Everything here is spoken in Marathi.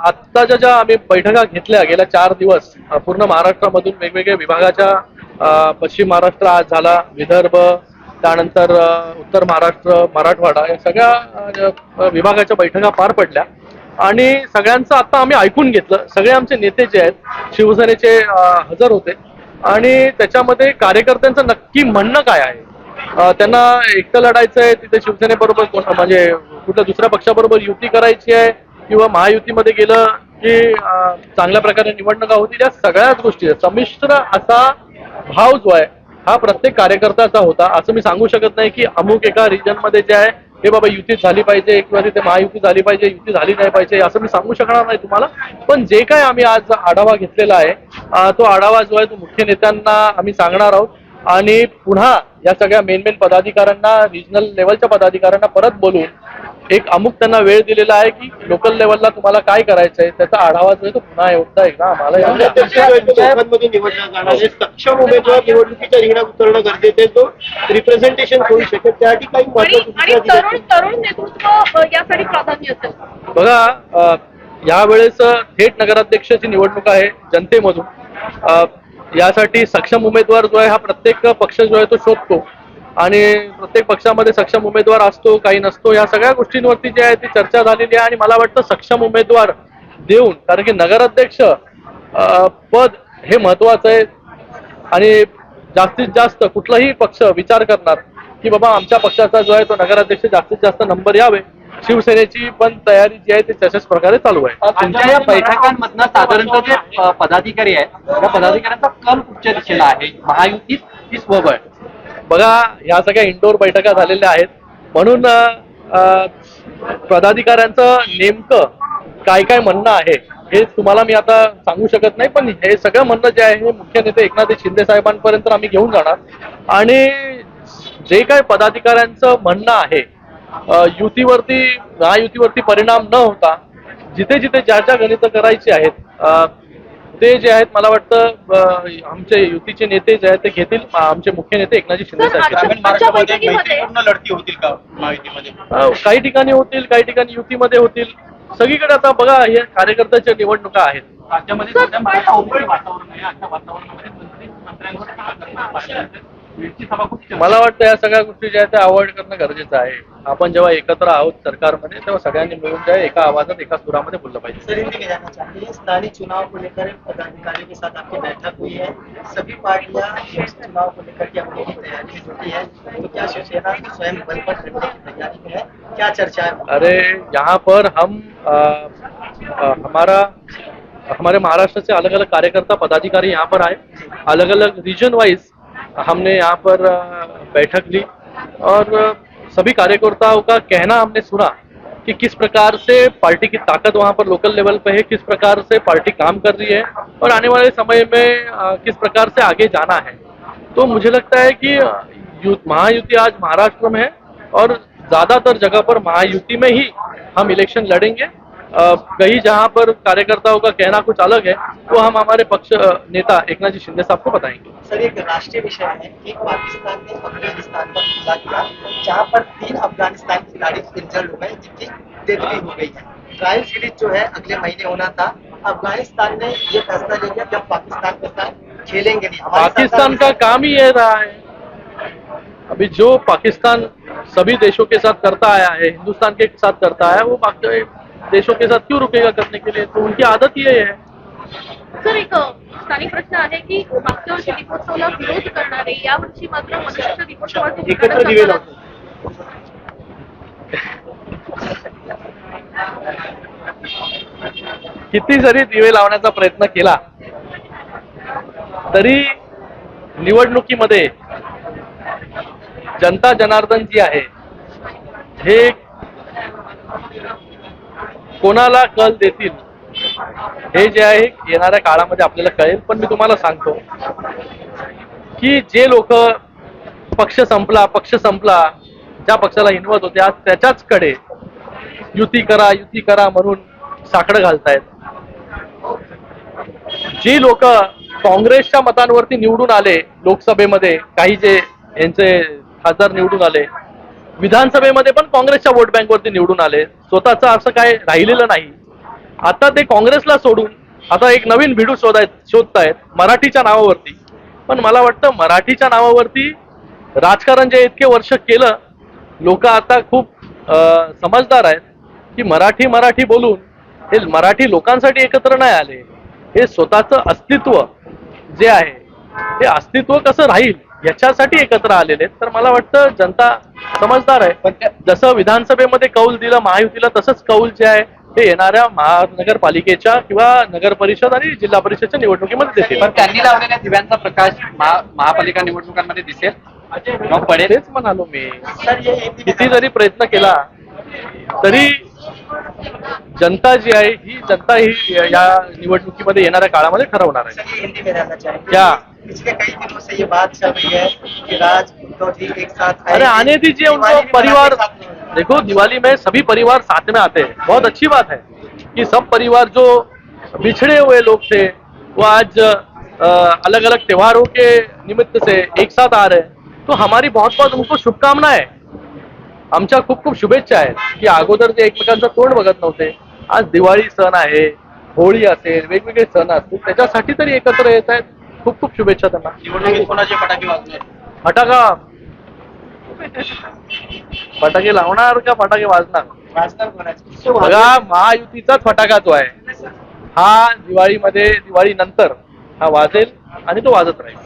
आत्ताच्या ज्या आम्ही बैठका घेतल्या गेल्या चार दिवस पूर्ण महाराष्ट्रामधून वेगवेगळ्या विभागाच्या पश्चिम महाराष्ट्र आज झाला विदर्भ त्यानंतर उत्तर महाराष्ट्र मराठवाडा या सगळ्या विभागाच्या बैठका पार पडल्या. आणि सगळ्यांचं आता आम्ही ऐकून घेतलं. सगळे आमचे नेते जे आहेत शिवसेनेचे हजर होते. आणि त्याच्यामध्ये कार्यकर्त्यांचं नक्की म्हणणं काय आहे? त्यांना एकटं लढायचं आहे तिथे शिवसेनेबरोबर कोण म्हणजे कुठल्या दुसऱ्या पक्षाबरोबर युती करायची आहे किंवा महायुतीमध्ये गेलं की चांगल्या प्रकारे निवडणुका होतील या सगळ्याच गोष्टी आहेत. संमिश्र असा भाव जो आहे हा प्रत्येक कार्यकर्त्याचा होता. असं मी सांगू शकत नाही की अमुक एका रिजनमध्ये जे आहे हे बाबा युती झाली पाहिजे किंवा तिथे महायुती झाली पाहिजे युती झाली नाही पाहिजे असं मी सांगू शकणार नाही तुम्हाला. पण जे काय आम्ही आज आढावा घेतलेला आहे तो आढावा जो आहे तो मुख्य नेत्यांना आम्ही सांगणार आहोत. आणि पुन्हा या सगळ्या मेन मेन पदाधिकाऱ्यांना रिजनल लेवलच्या पदाधिकाऱ्यांना परत बोलून एक अमुक त्यांना वेळ दिलेला आहे की लोकल लेवलला तुम्हाला काय करायचंय त्याचा आढावा जो आहे तो पुन्हा आम्हाला जो आहे निवडला जाणार आहे सक्षम उमेदवार निवडणुकीच्या रिंगणात उतरणं गरजेचं आहे. तो रिप्रेझेंटेशन करू शकेल. त्यासाठी काही आणि महत्वाची आणि सूचना तरुण दिली तरुण नेतृत्व अ, यासाठी प्राधान्य असेल. बघा अ, यावेळेस थेट नगराध्यक्षाची निवडणूक आहे जनतेमधून. अ, यासाठी सक्षम उमेदवार जो आहे हा प्रत्येक पक्ष जो आहे तो शोधतो. आणि प्रत्येक पक्षामध्ये सक्षम उमेदवार असतो काही नसतो या सगळ्या गोष्टींवरती जी आहे ती चर्चा झालेली आहे आणि मला वाटतं सक्षम उमेदवार देऊन कारण की नगराध्यक्ष पद हे महत्वाचं आहे. आणि जास्तीत जास्त कुठलाही पक्ष विचार करणार की बाबा आमच्या पक्षाचा जो आहे तो नगराध्यक्ष जास्तीत जास्त नंबर यावे. शिवसेनेची पण तयारी जी आहे ती तशाच प्रकारे चालू आहे. तुमच्या या बैठकांमधनं साधारणतः जे पदाधिकारी आहेत त्या पदाधिकाऱ्यांचा कल कुठच्या दिशेला आहे? महायुतीत की स्वबळ? बघा ह्या सगळ्या इंडोर बैठका झालेल्या आहेत. म्हणून अ, पदाधिकाऱ्यांचं नेमकं काय काय म्हणणं आहे हे तुम्हाला मी आता सांगू शकत नाही पण हे सगळं म्हणणं जे आहे हे मुख्य नेते एकनाथ शिंदे साहेबांपर्यंत आम्ही घेऊन जाणार. आणि जे काय पदाधिकाऱ्यांचं म्हणणं आहे युतीवरती महायुतीवरती परिणाम न होता जिथे जिथे ज्या ज्या गणितं करायची आहेत ते जे आहेत मला वाटतं आमचे युतीचे नेते जे आहेत ते घेतील. आमचे मुख्य नेते एकनाथजी शिंदे लढती होतील का काही ठिकाणी होतील काही ठिकाणी युतीमध्ये होतील. सगळीकडे आता बघा हे कार्यकर्त्याच्या निवडणुका आहेत. राज्यामध्ये मला वाटतं या सगळ्या गोष्टी ज्या आहेत त्या अवॉइड करणं गरजेचं आहे. आपण जेव्हा एकत्र आहोत सरकारमध्ये तेव्हा सगळ्यांनी मिळून ज्या एका आवाजात एका सुरामध्ये बोललं पाहिजे. स्थानीय चुनाव को लेकर पदाधिकारियों के साथ आपकी बैठक हुई है। सभी पार्टियां चुनाव को लेकर के अपनी अपनी तैयारी जुटी है। तो क्या शिवसेना स्वयं बल पर की तैयारी में है? क्या चर्चा है? अरे यहाँ पर हम हमारा हमारे महाराष्ट्र से अलग अलग कार्यकर्ता पदाधिकारी यहाँ पर आए। अलग अलग रीजन वाइज हमने यहाँ पर बैठक ली और सभी कार्यकर्ताओं का कहना हमने सुना कि किस प्रकार से पार्टी की ताकत वहाँ पर लोकल लेवल पे है, किस प्रकार से पार्टी काम कर रही है और आने वाले समय में किस प्रकार से आगे जाना है। तो मुझे लगता है कि महायुति आज महाराष्ट्र में है और ज़्यादातर जगह पर महायुति में ही हम इलेक्शन लड़ेंगे। कहीं जहाँ पर कार्यकर्ताओं का कहना कुछ अलग है वो हम हमारे पक्ष नेता एकनाथ जी शिंदे साहब को बताएँगे। सर एक राष्ट्रीय विषय है। कि पाकिस्तान ने अफ़गानिस्तान पर हमला किया जहाँ पर तीन अफ़गानिस्तान खिलाड़ी इंजर्ड हो गए जिनकी डेथ भी हो गई है। ट्रायल सीरीज़ जो है अगले महीने होना था। अफ़गानिस्तान ने ये फैसला ले लिया कि अब पाकिस्तान के साथ खेलेंगे नहीं। पाकिस्तान का काम ही ये रहा है। अभी जो पाकिस्तान सभी देशों के साथ करता आया है हिंदुस्तान के साथ करता है वो देशों के साथ क्यों रुकेगा करने के लिए? तो उनकी आदत ही ये है। सर एक स्थानिक प्रश्न आहे की मागच्या वर्षी दीपोत्सवला विरोध करणारे यावर्षी मात्र मनुष्य दीपोत्सवाचे एकत्र दिवे किती जरी दिवे लावण्याचा प्रयत्न केला तरी निवडणुकीमध्ये जनता जनार्दन जी आहे हे कोणाला कल देतील? हे जे आहे येणाऱ्या काळामध्ये आपल्याला कळेल पण मी तुम्हाला सांगतो की जे लोक पक्ष संपला पक्ष संपला ज्या पक्षाला हिनवत होते आज त्याच्याचकडे युती करा युती करा म्हणून साकडं घालतायत. जी लोक काँग्रेसच्या मतांवरती निवडून आले लोकसभेमध्ये काही जे यांचे खासदार निवडून आले विधानसभेमध्ये पण काँग्रेसच्या वोट बँकवरती निवडून आले. स्वतःचं असं काय राहिलेलं नाही. आता ते काँग्रेसला सोडून आता एक नवीन भिडू शोधायत शोधतायत मराठीच्या नावावरती. पण मला वाटतं मराठीच्या नावावरती राजकारण जे इतके वर्ष केलं लोक आता खूप समजदार आहेत की मराठी मराठी बोलून हे मराठी लोकांसाठी एकत्र नाही आले. हे स्वतःचं अस्तित्व जे आहे ते अस्तित्व कसं राहील? याच्यासाठी एकत्र आलेले आहेत. तर मला वाटतं जनता समजदार आहे. पण जसं विधानसभेमध्ये कौल दिलं महायुतीला तसंच कौल जे आहे ते येणाऱ्या महानगरपालिकेच्या किंवा नगर परिषद आणि जिल्हा परिषदच्या निवडणुकीमध्ये देतील पण त्यांनी लावलेल्या दिव्यांचा प्रकाश महा- महापालिका निवडणुकांमध्ये दिसेल. किंवा पडेल. तेच म्हणालो में. किती जरी प्रयत्न केला. तरी जनता जी आहे ही जनता ही या निवडणुकीमध्ये येणाऱ्या काळामध्ये ठरवणार आहे. चाहेंगे क्या? पिछले कई दिनों से ये बात चल रही है कि राज उद्धव जी एक साथ अरे आने दीजिए उनको परिवार। देखो दिवाली में सभी परिवार साथ में आते हैं. बहुत अच्छी बात है कि सब परिवार जो बिछड़े हुए लोग थे वो आज अलग अलग त्योहारों के निमित्त से एक साथ आ रहे हैं। तो हमारी बहुत बहुत उनको शुभकामनाएँ। आमच्या खूप खूप शुभेच्छा आहेत की अगोदर जे एकमेकांचं तोंड बघत नव्हते. आज दिवाळी सण आहे होळी असेल वेगवेगळे सण असतील त्याच्यासाठी तरी एकत्र येत आहेत. खूप खूप शुभेच्छा त्यांना. निवडणुकीत कोणाचे फटाके फटाका. फटाके लावणार का फटाके वाजणार कोणाचे? बघा महायुतीचाच फटाका जो आहे हा दिवाळीमध्ये दिवाळी नंतर हा वाजेल आणि तो वाजत राहील.